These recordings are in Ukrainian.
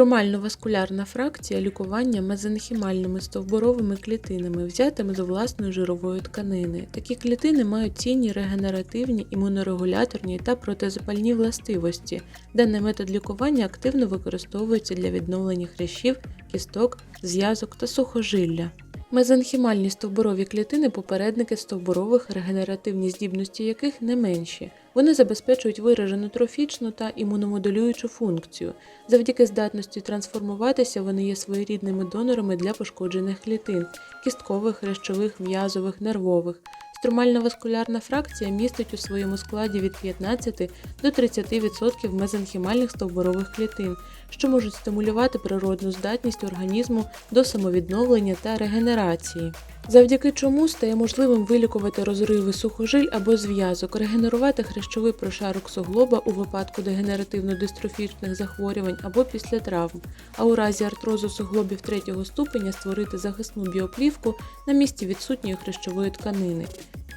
Стромально-васкулярна фракція лікування мезенхімальними стовбуровими клітинами, взятими до власної жирової тканини. Такі клітини мають цінні регенеративні, імунорегуляторні та протизапальні властивості. Даний метод лікування активно використовується для відновлення хрящів, кісток, зв'язок та сухожилля. Мезенхімальні стовбурові клітини попередники стовбурових, регенеративні здібності яких не менші. Вони забезпечують виражену трофічну та імуномодулюючу функцію. Завдяки здатності трансформуватися вони є своєрідними донорами для пошкоджених клітин кісткових, хрящових, м'язових, нервових. Струмально-васкулярна фракція містить у своєму складі від 15 до 30% мезенхімальних стовбурових клітин, що можуть стимулювати природну здатність організму до самовідновлення та регенерації. Завдяки чому стає можливим вилікувати розриви сухожиль або зв'язок, регенерувати хрящовий прошарок суглоба у випадку дегенеративно-дистрофічних захворювань або після травм, а у разі артрозу суглобів третього ступеня створити захисну біоплівку на місці відсутньої хрящової тканини.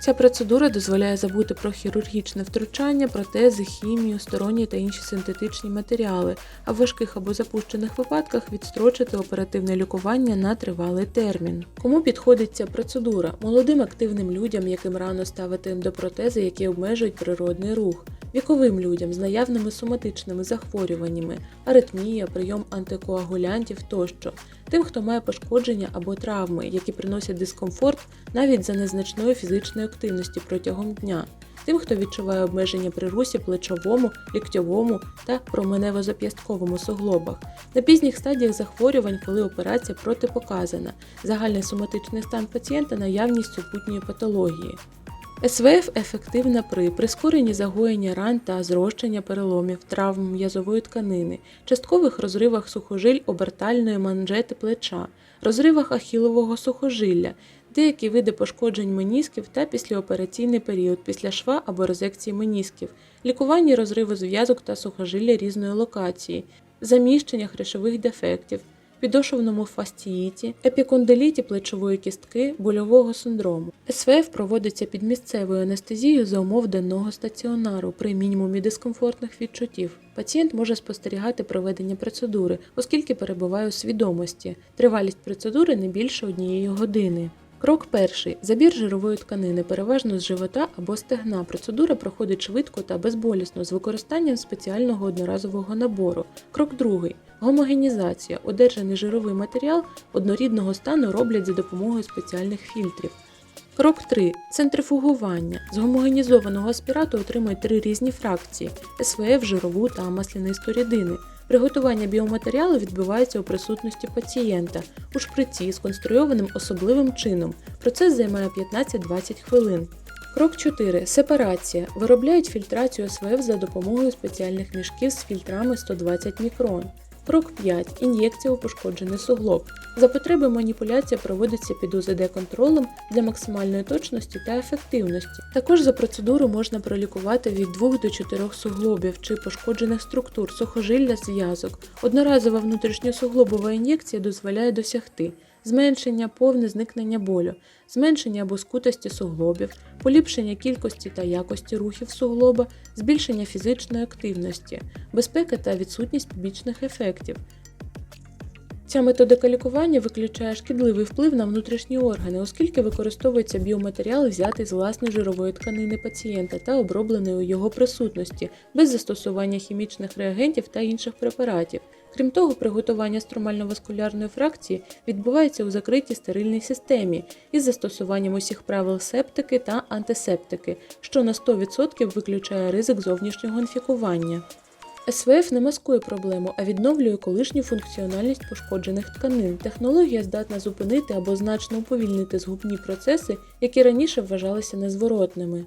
Ця процедура дозволяє забути про хірургічне втручання, протези, хімію, сторонні та інші синтетичні матеріали, а в важких або запущених випадках відстрочити оперативне лікування на тривалий термін. Кому підходить ця процедура? Молодим активним людям, яким рано ставити ендопротези, які обмежують природний рух, віковим людям з наявними соматичними захворюваннями, аритмія, прийом антикоагулянтів тощо, тим, хто має пошкодження або травми, які приносять дискомфорт навіть за незначної фізичної активності протягом дня. Тим, хто відчуває обмеження при русі плечовому, ліктьовому та променево-зап'ястковому суглобах, на пізніх стадіях захворювань, коли операція протипоказана, загальний соматичний стан пацієнта, наявність супутньої патології. СВФ ефективна при прискоренні загоєння ран та зрощення переломів, травм м'язової тканини, часткових розривах сухожиль обертальної манжети плеча, розривах ахілового сухожилля, деякі види пошкоджень менісків та післяопераційний період після шва або резекції менісків, лікуванні розриву зв'язок та сухожилля різної локації, заміщення хрящових дефектів, підошовному фастіїті, епікондиліті плечової кістки, больового синдрому. СВФ проводиться під місцевою анестезією за умов денного стаціонару при мінімумі дискомфортних відчуттів. Пацієнт може спостерігати проведення процедури, оскільки перебуває у свідомості. Тривалість процедури не більше однієї години. Крок перший. Забір жирової тканини, переважно з живота або стегна. Процедура проходить швидко та безболісно з використанням спеціального одноразового набору. Крок другий. Гомогенізація. Одержаний жировий матеріал однорідного стану роблять за допомогою спеціальних фільтрів. Крок 3. Центрифугування. З гомогенізованого аспірату отримують три різні фракції СВФ, жирову та маслянисту рідини. Приготування біоматеріалу відбувається у присутності пацієнта у шприці, сконструйованим особливим чином. Процес займає 15-20 хвилин. Крок 4. Сепарація. Виробляють фільтрацію СВФ за допомогою спеціальних мішків з фільтрами 120 мікрон. Крок 5. Ін'єкція у пошкоджений суглоб. За потреби маніпуляція проводиться під УЗД-контролем для максимальної точності та ефективності. Також за процедуру можна пролікувати від 2 до 4 суглобів чи пошкоджених структур, сухожилля, зв'язок. Одноразова внутрішньосуглобова ін'єкція дозволяє досягти зменшення повне зникнення болю, зменшення або скутості суглобів, поліпшення кількості та якості рухів суглоба, збільшення фізичної активності, безпека та відсутність побічних ефектів. Ця методика лікування виключає шкідливий вплив на внутрішні органи, оскільки використовується біоматеріал, взятий з власної жирової тканини пацієнта та оброблений у його присутності, без застосування хімічних реагентів та інших препаратів. Крім того, приготування струмально-васкулярної фракції відбувається у закритій стерильній системі із застосуванням усіх правил септики та антисептики, що на 100% виключає ризик зовнішнього інфікування. СВФ не маскує проблему, а відновлює колишню функціональність пошкоджених тканин. Технологія здатна зупинити або значно уповільнити згубні процеси, які раніше вважалися незворотними.